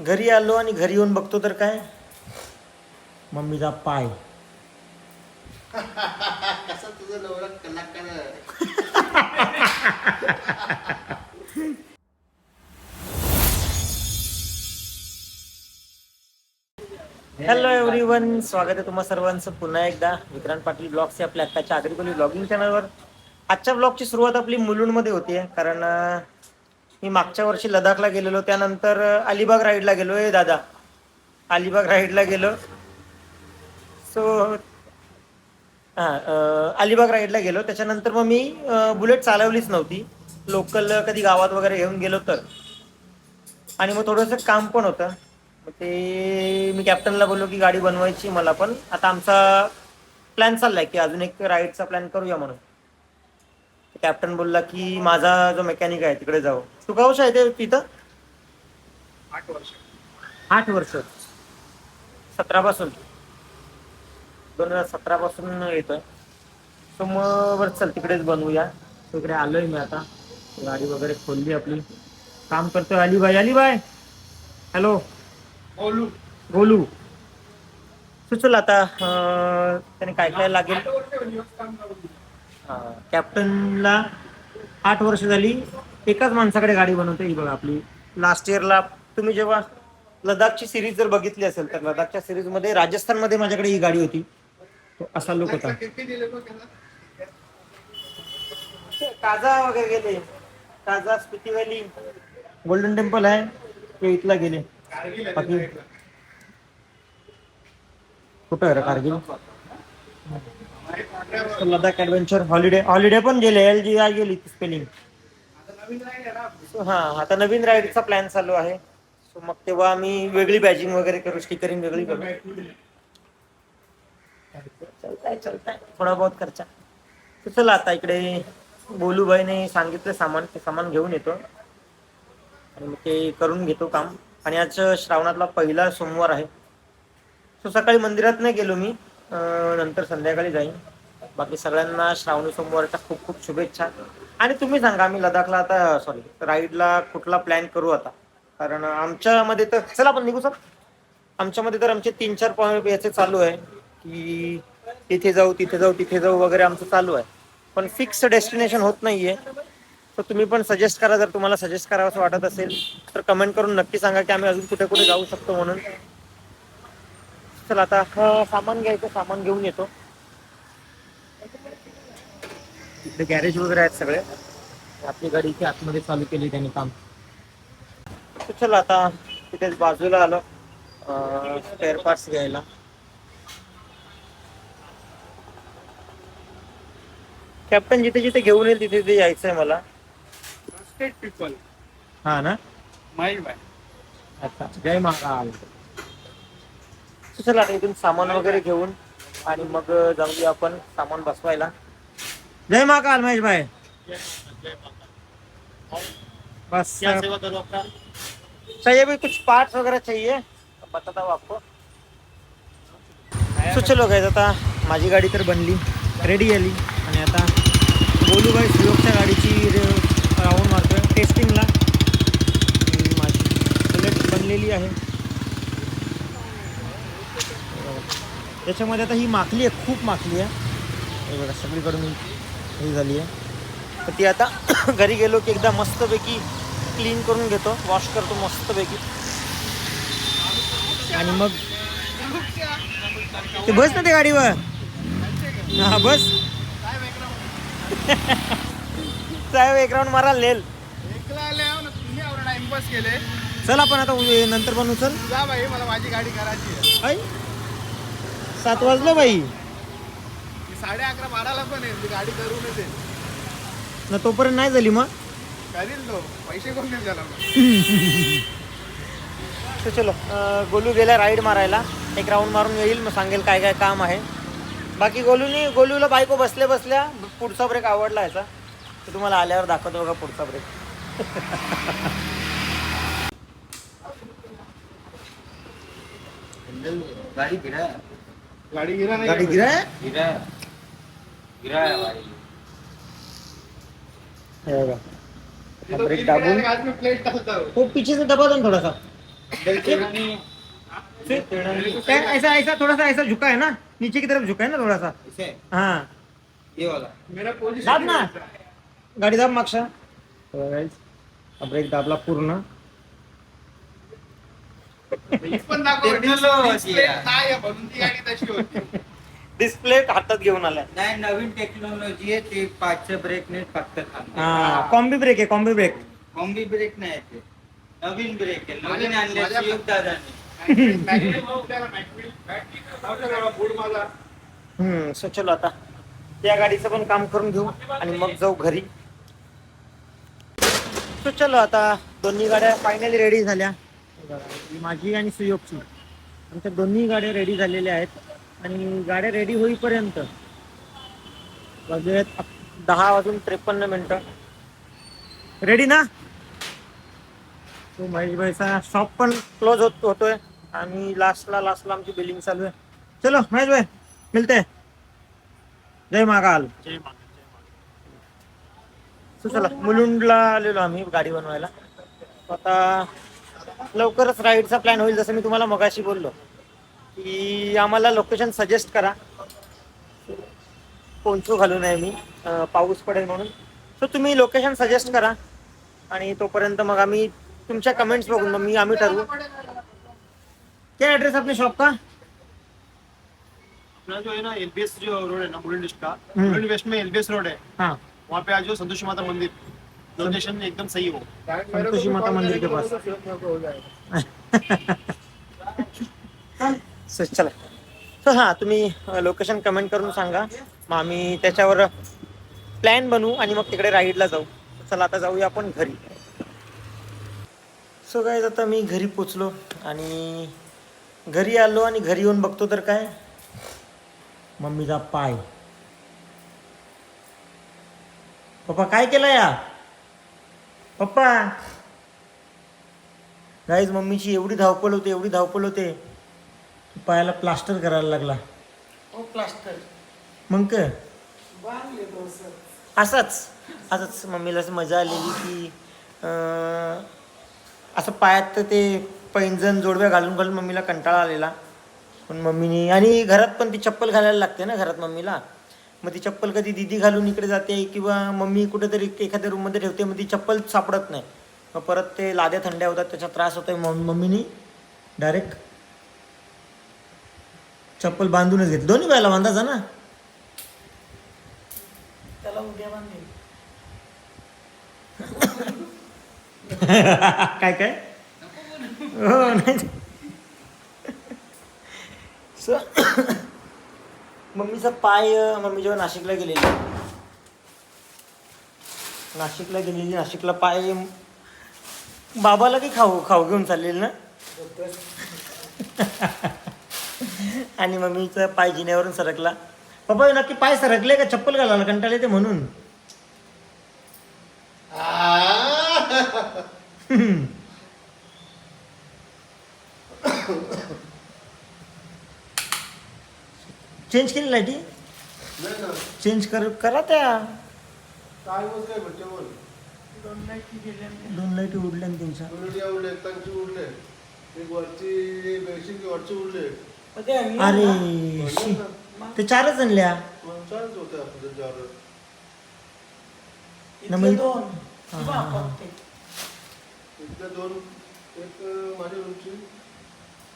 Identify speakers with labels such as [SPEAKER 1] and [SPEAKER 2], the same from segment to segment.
[SPEAKER 1] घरी आलो आणि घरी येऊन बघतो तर काय? मम्मीचा पाय.
[SPEAKER 2] कसं तुझं नवरा कलाकार आहे.
[SPEAKER 1] हॅलो एव्हरीवन स्वागत आहे तुम्हा सर्वांचं पुन्हा एकदा विक्रांत पाटील ब्लॉग्स आपल्या आत्ताच्या आगरीकोली ब्लॉगिंग चॅनलवर आजच्या ब्लॉगची सुरुवात आपली मुलुंडमध्ये होती कारण अं, मी मागच्या वर्षी लडाखला गेलेलो त्यानंतर अलिबाग राईडला गेलो. हे दादा. अलिबाग राईडला गेलो. सो हां अलिबाग राईडला गेलो. त्याच्यानंतर मग मी बुलेट चालवलीच नव्हती. लोकल कधी गावात वगैरे घेऊन गेलो तर. आणि मग थोडंसं काम पण होतं. मग ते मी कॅप्टनला बोललो की गाडी बनवायची मला पण. आता आमचा प्लॅन चाललाय की अजून एक राईडचा प्लॅन करूया म्हणून. कॅप्टन बोलला की माझा जो मेकॅनिक आहे तिकडे जाऊ. तू का वर्ष आहे ते तिथं?
[SPEAKER 2] आठ वर्ष.
[SPEAKER 1] आठ वर्ष. सतरा पासून. दोन हजार सतरा पासून येतोय. सो मग बरं चल तिकडेच बनवूया. तिकडे आलोय मी आता. गाडी वगैरे खोलली आपली. काम करतोय अलीबाई. अलीबाई! हॅलो!
[SPEAKER 2] बोलू.
[SPEAKER 1] बोलू. सुचल आता त्याने काय काय लागेल? कॅप्टनला आठ वर्ष झाली एकाच माणसाकडे गाडी बनवते ही बघा आपली. लास्ट इयरला तुम्ही जेव्हा लडाखची सिरीज जर बघितली असेल तर लडाखच्या सिरीजमध्ये राजस्थानमध्ये माझ्याकडे ही गाडी होती. तो असा लुक होता? काजा वगैरे गेले. Kaza Spiti valley. Golden Temple आहे. ते इथला गेले. बाकी-. कुठं Kargil? Ladakh adventure holiday holiday पण गेले एल जी आय गेली स्पेलिंग हा आता नवीन राईडचा प्लॅन चालू आहे. सो मग तेव्हा आम्ही वेगळी बॅजिंग वगैरे करू स्टिकरिंग वेगळी करू. चलताय चलताय. थोडा बहुत खर्चा. तर चला आता इकडे बोलूबाईने सांगितलं सामान ते सामान घेऊन येतो. आणि मग ते करून घेतो काम. आणि आज श्रावणातला पहिला सोमवार आहे. सो सकाळी मंदिरात नाही गेलो मी. नंतर संध्याकाळी जाईन. बाकी सगळ्यांना श्रावणी सोमवारच्या खूप खूप शुभेच्छा. आणि तुम्ही सांगा आम्ही लडाखला आता सॉरी राईडला कुठला प्लॅन करू आता? कारण आमच्यामध्ये तर चला आपण निघू सर. आमच्यामध्ये तर आमचे तीन चार पॉईंट याचे चालू आहे की तिथे जाऊ तिथे जाऊ तिथे जाऊ वगैरे आमचं चालू आहे. पण फिक्स डेस्टिनेशन होत नाहीये. तर तुम्ही पण सजेस्ट करा जर तुम्हाला सजेस्ट करावं असं वाटत असेल तर कमेंट करून नक्की सांगा की आम्ही अजून कुठे कुठे जाऊ शकतो म्हणून. चला आता सामान घ्यायचं सामान घेऊन येतो. इकडे गॅरेज वगैरे आहेत सगळे. आपली गाडी इथे आतमध्ये चालू केली त्यांनी काम. तर चला आता तिथेच बाजूला आलो. स्पेअर पार्ट्स घ्यायला. कॅप्टन जिथे जिथे घेऊन येईल तिथे तिथे यायचंय मला.
[SPEAKER 2] Trusted people.
[SPEAKER 1] हा ना?
[SPEAKER 2] माहीत आहे.
[SPEAKER 1] अच्छा. जय महाकाल तर चला आता इथून सामान वगैरे घेऊन आणि मग जाऊया आपण सामान बसवायला. जय महाकाल महेश भाई. बस
[SPEAKER 2] क्या सेवा करू आपका?
[SPEAKER 1] चाहिए भी कुछ पार्ट्स वगैरह चाहिए? बताता हूँ आपको। सो चलो गाइस आता माझी गाडी तर बनली रेडी आली. आणि आता गोलूबाई सुयोगच्या गाडीची राऊंड मारतोय टेस्टिंगला माझी बुलेट बनलेली आहे. त्याच्यामध्ये आता ही माखली आहे खूप माखली आहे. हे बघा सगळीकडून ही झाली आहे. तर ती आता घरी गेलो की एकदा मस्तपैकी क्लीन करून घेतो वॉश करतो मस्तपैकी. आणि मग? ते बस ना ते गाडीवर. हा बस. साहेब एक राऊंड मारा लेल. चल आपण आता नंतर बनवू चल.
[SPEAKER 2] जा बाई मला माझी गाडी करायची आहे.
[SPEAKER 1] सात वाजलं बाई
[SPEAKER 2] साडे अकरा बाराला पण आहे ती गाडी करूनच आहे
[SPEAKER 1] ना तोपर्यंत नाही झाली मग?
[SPEAKER 2] करील तो पैसे कोण देईल त्याला? मग?
[SPEAKER 1] तर चलो अं, गोलू गेला राईड मारायला. एक राऊंड मारून येईल मग सांगेल काय काय काम आहे. बाकी गोलूनी गोलूला बायको बसल्या बसल्या पुढचा ब्रेक आवडला ह्याचा तर तुम्हाला आल्यावर दाखवतो बघा पुढचा ब्रेक
[SPEAKER 3] गाड़ी है
[SPEAKER 2] गाडी गिरा नाही
[SPEAKER 1] गाडी गिरा? है?
[SPEAKER 3] गिरा है गिरा है भाई
[SPEAKER 1] हे ब्रेक दाबून
[SPEAKER 2] गिरा है, आज में प्लेट डालता हूँ
[SPEAKER 1] तो पीछे से दबा दो थोड़ा सा ऐसा ऐसा थोड़ा सा ऐसा झुका है ना? नीचे की तरफ झुका है ना थोड़ा सा
[SPEAKER 3] इसे.
[SPEAKER 1] हाँ.
[SPEAKER 3] ये वाला.
[SPEAKER 2] मेरा पोझिशन
[SPEAKER 1] दाब ना. गाडी दाब मागच्या. ब्रेक दाबला पूर्ण.
[SPEAKER 2] पण दाखव डिस्प्ले
[SPEAKER 3] आहे.
[SPEAKER 2] नाही आहे म्हणून ती गाडी तशी होती.
[SPEAKER 1] डिस्प्ले हातात घेऊन आलाय.
[SPEAKER 3] नाही नवीन टेक्नॉलॉजी आहे ते पाचचं ब्रेक नाही फक्त
[SPEAKER 1] हा कॉम्बी ब्रेक आहे कॉम्बी ब्रेक
[SPEAKER 3] कॉम्बी ब्रेक नाही आहे ते. नवीन ब्रेक आहे नवीन आणले
[SPEAKER 2] माझ्या-
[SPEAKER 3] शिव दादाने
[SPEAKER 1] हम्म सो चलो आता. त्या गाडीचं पण काम करून घेऊ आणि मग जाऊ घरी. सो चलो आता दोन्ही गाड्या फायनली रेडी झाल्या. ही माझी आणि सुयोगची. आमच्या दोन्ही गाड्या रेडी झालेल्या आहेत. आणि गाड्या रेडी होईपर्यंत वाजलेत अक- दहा वाजून त्रेपन्न मिनिटं. रेडी ना? तो महेश भाईचा शॉप पण क्लोज होत होतोय. आणि लास्टला लास्टला आमची बिलिंग चालू आहे. चलो महेश भाई मिलते हैं जय महाकाल जय सो चला मुलुंडला आलेलो आम्ही गाडी बनवायला. आता लवकरच राईडचा प्लॅन होईल जसं मी तुम्हाला मगाशी बोललो. की आम्हाला लोकेशन सजेस्ट करा. पोंचू घालू नये मी. पाऊस पडेल म्हणून. सो तुम्ही लोकेशन सजेस्ट करा. आणि तोपर्यंत मग आम्ही तुमच्या कमेंट्स बघून मग मी आम्ही ठरवू. क्या एड्रेस अपने शॉप का?
[SPEAKER 4] अपना जो है ना एलबीएस जो रोड है ना मुरली का। मुरली वेस्ट में एलबीएस रोड है
[SPEAKER 1] हाँ.
[SPEAKER 4] वहाँ पे आज जो संतोषी माता मंदिर. लोकेशन एकदम सही हो.
[SPEAKER 1] संतोषी माता मंदिर के पास सो चला. सो हां तुम्ही लोकेशन कमेंट करून सांगा. मग आम्ही त्याच्यावर प्लॅन बनवू आणि मग तिकडे राईडला जाऊ. चला आता जाऊया आपण घरी. सो काय आता मी घरी पोचलो आणि घरी आलो आणि घरी येऊन बघतो तर काय? मम्मीचा पाय. पप्पा काय केलं या पप्पा. गाईज मम्मीची एवढी धावपळ होते एवढी धावपळ होते. की पायाला प्लास्टर करायला लागला.
[SPEAKER 2] प्लास्टर
[SPEAKER 1] मग काय? असंच. असंच मम्मीला असं मजा आलेली की असं पायात तर ते पैंजण जोडव्या घालून घालून मम्मीला कंटाळा आलेला. पण मम्मीने आणि घरात पण ती चप्पल घालायला लागते ना घरात मम्मीला? मग ती चप्पल कधी दिदी घालून इकडे जाते किंवा मम्मी कुठेतरी एखाद्या रूममध्ये ठेवते मग ती चप्पल सापडत नाही. मग परत ते लाद्या थंड्या होतात त्याचा त्रास होतोय. मग मम्मीने डायरेक्ट चप्पल बांधूनच घेतली. दोन्ही बायला बांधायचा ना?
[SPEAKER 2] त्याला उद्या बांधेल
[SPEAKER 1] काय काय? हो नाही. So, मम्मीचा पाय मम्मी जेव्हा नाशिकला गेलेली. नाशिकला गेलेली नाशिकला पाय बाबाला की खाऊ खाऊ घेऊन चाललेली ना? आणि मम्मीचा पाय जिन्यावरून सरकला. पप्पा नक्की पाय सरकले का? चप्पल घालायला कंटाळे ते म्हणून. चेंज केली लाईटी चेंज कर करा त्या.
[SPEAKER 5] काय म्हणते बोल.
[SPEAKER 2] दोन गेल्या
[SPEAKER 1] दोन लाईटी उडल्या ना त्यांच्या.
[SPEAKER 5] उडले त्यांची उडले एक वरची बेडशीट वरची उडले.
[SPEAKER 1] अरे शी. ते चारच आणल्या.
[SPEAKER 5] चालत होते
[SPEAKER 2] दोन.
[SPEAKER 1] हा, हा, हा.
[SPEAKER 5] इथल्या दोन एक माझ्या रूमची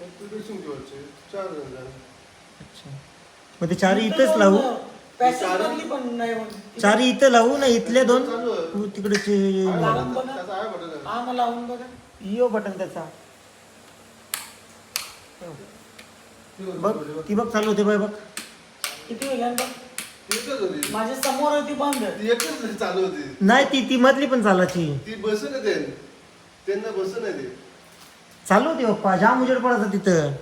[SPEAKER 5] एक वरची. चार जण झाले.
[SPEAKER 1] अच्छा. मग ते चारी इथंच लावू
[SPEAKER 2] पॅसेज मधली पण नाही म्हणते.
[SPEAKER 1] चारी इथं लावू ना इथले दोन. हो, तिकडचे
[SPEAKER 2] लावून बघा.
[SPEAKER 5] त्याचा आहे बटन
[SPEAKER 2] हा मग लावून बघा.
[SPEAKER 1] यो बटन त्याचा. बघ ती बघ चालू होते बाय बघ.
[SPEAKER 2] किती वेळ बघ
[SPEAKER 5] एकच होती.
[SPEAKER 2] माझ्यासमोर होती बंद.
[SPEAKER 5] ती एकच चालू होती.
[SPEAKER 1] नाही ती ती मधली पण चालायची.
[SPEAKER 5] ती बसून येते त्यांना बसून येते
[SPEAKER 1] चालू होती पप्पा जाम उजेड पडायचा तिथं.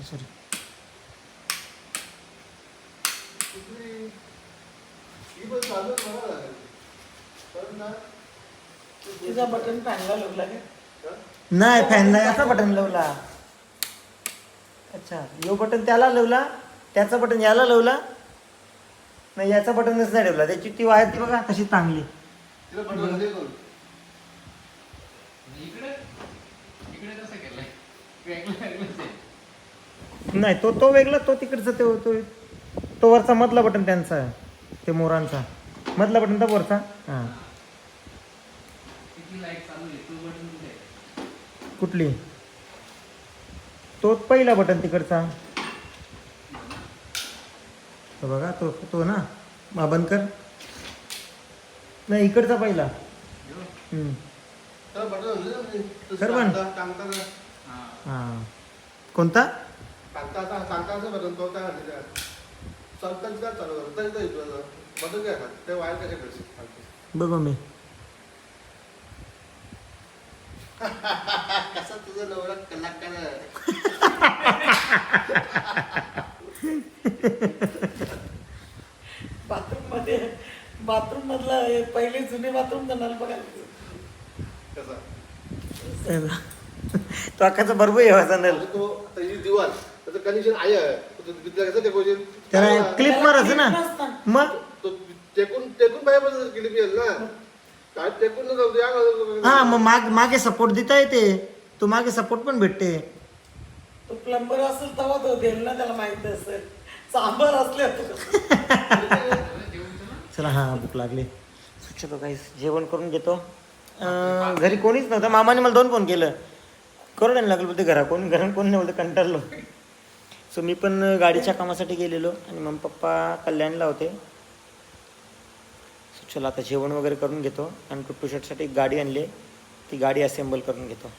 [SPEAKER 1] अच्छा सॉरी
[SPEAKER 5] ही
[SPEAKER 2] तिचा बटन फॅनला लागला का?
[SPEAKER 1] नाही फॅन नाही असा बटन लावला. अच्छा यो बटन त्याला लावला त्याचा बटन याला लावला. नाही याचा बटनच नाही ठेवला. त्याची ती वायर ती बघा कशी चांगली.
[SPEAKER 5] तिला बटन दे करून.
[SPEAKER 1] नाही तो तो वेगळा तो तिकडचा तो तो तो वरचा मधला बटन त्यांचा ते मोरांचा. मधला बटन तर वरचा. हां. कुठली? तो पहिला बटन तिकडचा. तो बघा तो तो ना हा बंद कर. नाही इकडचा पहिला. हम्म.
[SPEAKER 5] मी.
[SPEAKER 1] हां. कोणता?
[SPEAKER 5] टाकता- टाकता- टाकताचं बटन तो काय चालू करत? तरी तरी तुझं बटन काय खात? ते वायर कसे करशील?
[SPEAKER 1] बघू मी
[SPEAKER 5] कसा तुझा नवरा कलाकार.
[SPEAKER 1] बाथरूम मध्ये बाथरूम मधला पहिले जुने बाथरूम नल बघायला
[SPEAKER 5] कसा?
[SPEAKER 1] तो अख्खाचा बरोबर आहे माझा नल
[SPEAKER 5] आणि तो ही दिवाल त्याचं कनेक्शन आहे. आहे. तो तिथलं कसं डेकोरेशन
[SPEAKER 1] त्याला क्लिप मारायचं ना. मग?
[SPEAKER 5] तो टेकून टेकून पाहिजे पण क्लिप येईल ना. काय टेकून न जाऊ दे, या.
[SPEAKER 1] हा मग माग मागे सपोर्ट देता येते. तो मागे सपोर्ट पण भेटते.
[SPEAKER 6] तो प्लंबर असेल तेव्हा तो देईल ना त्याला माहिती असेल. सांबर असले
[SPEAKER 1] चला हा भूक लागली. चलो काही जेवण करून घेतो. अं, घरी कोणीच नव्हतं. मामाने मला दोन फोन केलं. करू नाही लागलं बोलते घरा कोण घरात कोण नाही? बोलते कंटाळलो. सो मी पण गाडीच्या कामासाठी गेलेलो आणि मग पप्पा कल्याणला होते. सो चला आता जेवण वगैरे करून घेतो आणि कुट्टू शेटसाठी एक गाडी आणली ती गाडी असेंबल करून घेतो.